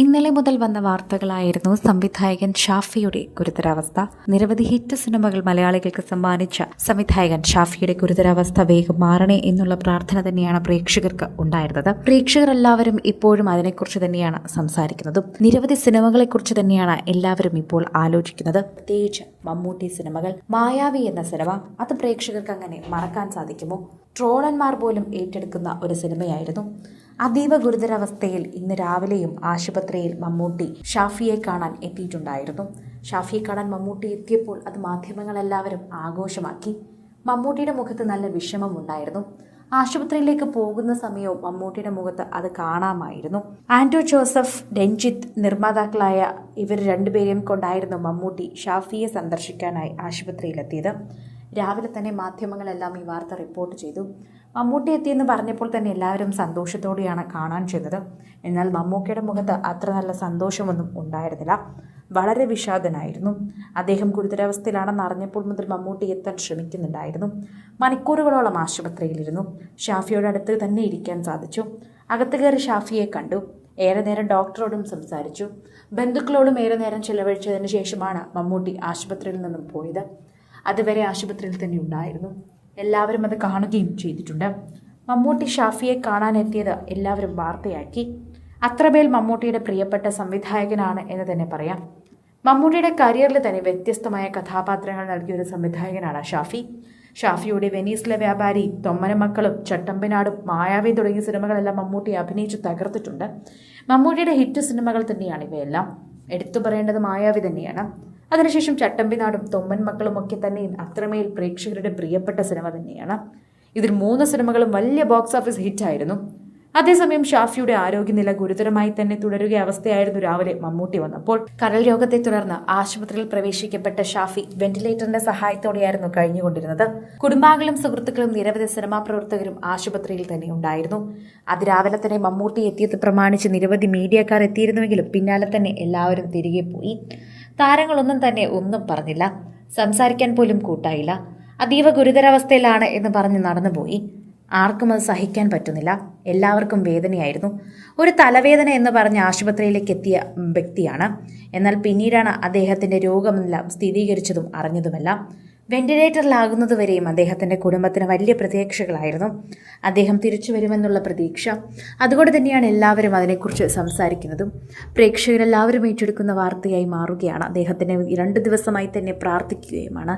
ഇന്നലെ മുതൽ വന്ന വാർത്തകളായിരുന്നു സംവിധായകൻ ഷാഫിയുടെ ഗുരുതരാവസ്ഥ. നിരവധി ഹിറ്റ് സിനിമകൾ മലയാളികൾക്ക് സമ്മാനിച്ച സംവിധായകൻ ഷാഫിയുടെ ഗുരുതരാവസ്ഥ വേഗം മാറണേ എന്നുള്ള പ്രാർത്ഥന തന്നെയാണ് പ്രേക്ഷകർക്ക് ഉണ്ടായിരുന്നത്. പ്രേക്ഷകർ എല്ലാവരും ഇപ്പോഴും അതിനെക്കുറിച്ച് തന്നെയാണ് സംസാരിക്കുന്നതും. നിരവധി സിനിമകളെക്കുറിച്ച് തന്നെയാണ് എല്ലാവരും ഇപ്പോൾ ആലോചിക്കുന്നത്. പ്രത്യേകിച്ച് മമ്മൂട്ടി സിനിമകൾ മായാവി എന്ന സിനിമ അത് പ്രേക്ഷകർക്ക് അങ്ങനെ മറക്കാൻ സാധിക്കുമോ? ട്രോളന്മാർ പോലും ഏറ്റെടുക്കുന്ന ഒരു സിനിമയായിരുന്നു. അതീവ ഗുരുതരാവസ്ഥയിൽ ഇന്ന് രാവിലെയും ആശുപത്രിയിൽ മമ്മൂട്ടി ഷാഫിയെ കാണാൻ എത്തിയിട്ടുണ്ടായിരുന്നു. ഷാഫിയെ കാണാൻ മമ്മൂട്ടി എത്തിയപ്പോൾ അത് മാധ്യമങ്ങളെല്ലാവരും ആഘോഷമാക്കി. മമ്മൂട്ടിയുടെ മുഖത്ത് നല്ല വിഷമമുണ്ടായിരുന്നു. ആശുപത്രിയിലേക്ക് പോകുന്ന സമയവും മമ്മൂട്ടിയുടെ മുഖത്ത് അത് കാണാമായിരുന്നു. ആൻഡ്രൂ ജോസഫ് രഞ്ജിത്ത് നിർമ്മാതാക്കളായ ഇവർ രണ്ടുപേരെയും കൊണ്ടായിരുന്നു മമ്മൂട്ടി ഷാഫിയെ സന്ദർശിക്കാനായി ആശുപത്രിയിലെത്തിയത്. രാവിലെ തന്നെ മാധ്യമങ്ങളെല്ലാം ഈ വാർത്ത റിപ്പോർട്ട് ചെയ്തു. മമ്മൂട്ടി എത്തിയെന്ന് പറഞ്ഞപ്പോൾ തന്നെ എല്ലാവരും സന്തോഷത്തോടെയാണ് കാണാൻ ചെന്നത് എന്നാൽ മമ്മൂക്കയുടെ മുഖത്ത് അത്ര നല്ല സന്തോഷമൊന്നും ഉണ്ടായിരുന്നില്ല. വളരെ വിഷാദനായിരുന്നു. അദ്ദേഹം ഗുരുതരാവസ്ഥയിലാണെന്ന് അറിഞ്ഞപ്പോൾ മുതൽ മമ്മൂട്ടി എത്താൻ ശ്രമിക്കുന്നുണ്ടായിരുന്നു. മണിക്കൂറുകളോളം ആശുപത്രിയിലിരുന്നു. ഷാഫിയോട് അടുത്ത് തന്നെ ഇരിക്കാൻ സാധിച്ചു. അകത്ത് കയറി ഷാഫിയെ കണ്ടു. ഏറെ നേരം ഡോക്ടറോടും സംസാരിച്ചു. ബന്ധുക്കളോടും ഏറെ നേരം ചെലവഴിച്ചതിന് ശേഷമാണ് മമ്മൂട്ടി ആശുപത്രിയിൽ നിന്നും പോയത്. അതുവരെ ആശുപത്രിയിൽ തന്നെ ഉണ്ടായിരുന്നു. എല്ലാവരും അത് കാണുകയും ചെയ്തിട്ടുണ്ട്. മമ്മൂട്ടി ഷാഫിയെ കാണാനെത്തിയത് എല്ലാവരും വാർത്തയാക്കി. അത്രമേൽ മമ്മൂട്ടിയുടെ പ്രിയപ്പെട്ട സംവിധായകനാണ് എന്ന് തന്നെ പറയാം. മമ്മൂട്ടിയുടെ കരിയറിൽ തന്നെ വ്യത്യസ്തമായ കഥാപാത്രങ്ങൾ നൽകിയ ഒരു സംവിധായകനാണ് ഷാഫി. ഷാഫിയുടെ വെനീസിലെ വ്യാപാരി തൊമ്മനമക്കളും ചട്ടമ്പിനാടും മായാവി തുടങ്ങിയ സിനിമകളെല്ലാം മമ്മൂട്ടി അഭിനയിച്ച് തകർത്തിട്ടുണ്ട്. മമ്മൂട്ടിയുടെ ഹിറ്റ് സിനിമകൾ തന്നെയാണ് ഇവയെല്ലാം. എടുത്തു പറയേണ്ടത് മായാവി തന്നെയാണ്. അതിനുശേഷം ചട്ടമ്പിനാടും തൊമ്മൻ മക്കളും ഒക്കെ തന്നെ അത്രമേൽ പ്രേക്ഷകരുടെ പ്രിയപ്പെട്ട സിനിമ തന്നെയാണ്. ഇതിൽ മൂന്ന് സിനിമകളും വലിയ ബോക്സ് ഓഫീസ് ഹിറ്റായിരുന്നു അതേസമയം ഷാഫിയുടെ ആരോഗ്യനില ഗുരുതരമായി തന്നെ തുടരുക അവസ്ഥയായിരുന്നു രാവിലെ മമ്മൂട്ടി വന്നപ്പോൾ. കരൾ രോഗത്തെ തുടർന്ന് ആശുപത്രിയിൽ പ്രവേശിക്കപ്പെട്ട ഷാഫി വെന്റിലേറ്ററിന്റെ സഹായത്തോടെയായിരുന്നു കഴിഞ്ഞുകൊണ്ടിരുന്നത്. കുടുംബാംഗങ്ങളും സുഹൃത്തുക്കളും നിരവധി സിനിമാ പ്രവർത്തകരും ആശുപത്രിയിൽ തന്നെ ഉണ്ടായിരുന്നു. അതിരാവിലെ തന്നെ മമ്മൂട്ടി എത്തിയത് പ്രമാണിച്ച് നിരവധി മീഡിയക്കാർ എത്തിയിരുന്നുവെങ്കിലും പിന്നാലെ തന്നെ എല്ലാവരും തിരികെ പോയി. താരങ്ങളൊന്നും തന്നെ ഒന്നും പറഞ്ഞില്ല. സംസാരിക്കാൻ പോലും കൂട്ടായില്ല. അതീവ ഗുരുതരാവസ്ഥയിലാണ് എന്ന് പറഞ്ഞ് നടന്നുപോയി. ആർക്കും അത് സഹിക്കാൻ പറ്റുന്നില്ല. എല്ലാവർക്കും വേദനയായിരുന്നു. ഒരു തലവേദന എന്ന് പറഞ്ഞ് ആശുപത്രിയിലേക്ക് എത്തിയ വ്യക്തിയാണ്. എന്നാൽ പിന്നീടാണ് അദ്ദേഹത്തിന്റെ രോഗമെല്ലാം സ്ഥിരീകരിച്ചതും അറിഞ്ഞതുമെല്ലാം. വെന്റിലേറ്ററിലാകുന്നതുവരെയും അദ്ദേഹത്തിന്റെ കുടുംബത്തിന് വലിയ പ്രതീക്ഷകളായിരുന്നു. അദ്ദേഹം തിരിച്ചു വരുമെന്നുള്ള പ്രതീക്ഷ. അതുകൊണ്ട് തന്നെയാണ് എല്ലാവരും അതിനെക്കുറിച്ച് സംസാരിക്കുന്നതും. പ്രേക്ഷകരെല്ലാവരും ഏറ്റെടുക്കുന്ന വാർത്തയായി മാറുകയാണ്. അദ്ദേഹത്തിന് രണ്ട് ദിവസമായി തന്നെ പ്രാർത്ഥിക്കുകയുമാണ്.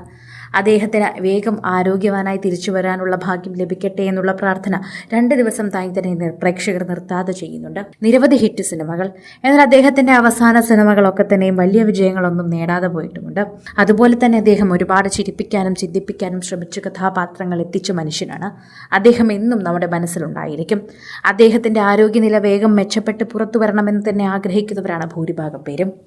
അദ്ദേഹത്തിന് വേഗം ആരോഗ്യവാനായി തിരിച്ചു വരാനുള്ള ഭാഗ്യം ലഭിക്കട്ടെ എന്നുള്ള പ്രാർത്ഥന രണ്ട് ദിവസം തായി തന്നെ പ്രേക്ഷകർ നിർത്താതെ ചെയ്യുന്നുണ്ട്. നിരവധി ഹിറ്റ് സിനിമകൾ. എന്നാൽ അദ്ദേഹത്തിന്റെ അവസാന സിനിമകളൊക്കെ തന്നെയും വലിയ വിജയങ്ങളൊന്നും നേടാതെ പോയിട്ടുമുണ്ട്. അതുപോലെ തന്നെ അദ്ദേഹം ഒരുപാട് ചിരിപ്പിക്കാനും ചിന്തിപ്പിക്കാനും ശ്രമിച്ച കഥാപാത്രങ്ങൾ എത്തിച്ച മനുഷ്യനാണ്. അദ്ദേഹം എന്നും നമ്മുടെ മനസ്സിലുണ്ടായിരിക്കും. അദ്ദേഹത്തിന്റെ ആരോഗ്യനില വേഗം മെച്ചപ്പെട്ട് പുറത്തു വരണമെന്ന് തന്നെ ആഗ്രഹിക്കുന്നവരാണ് ഭൂരിഭാഗം പേരും.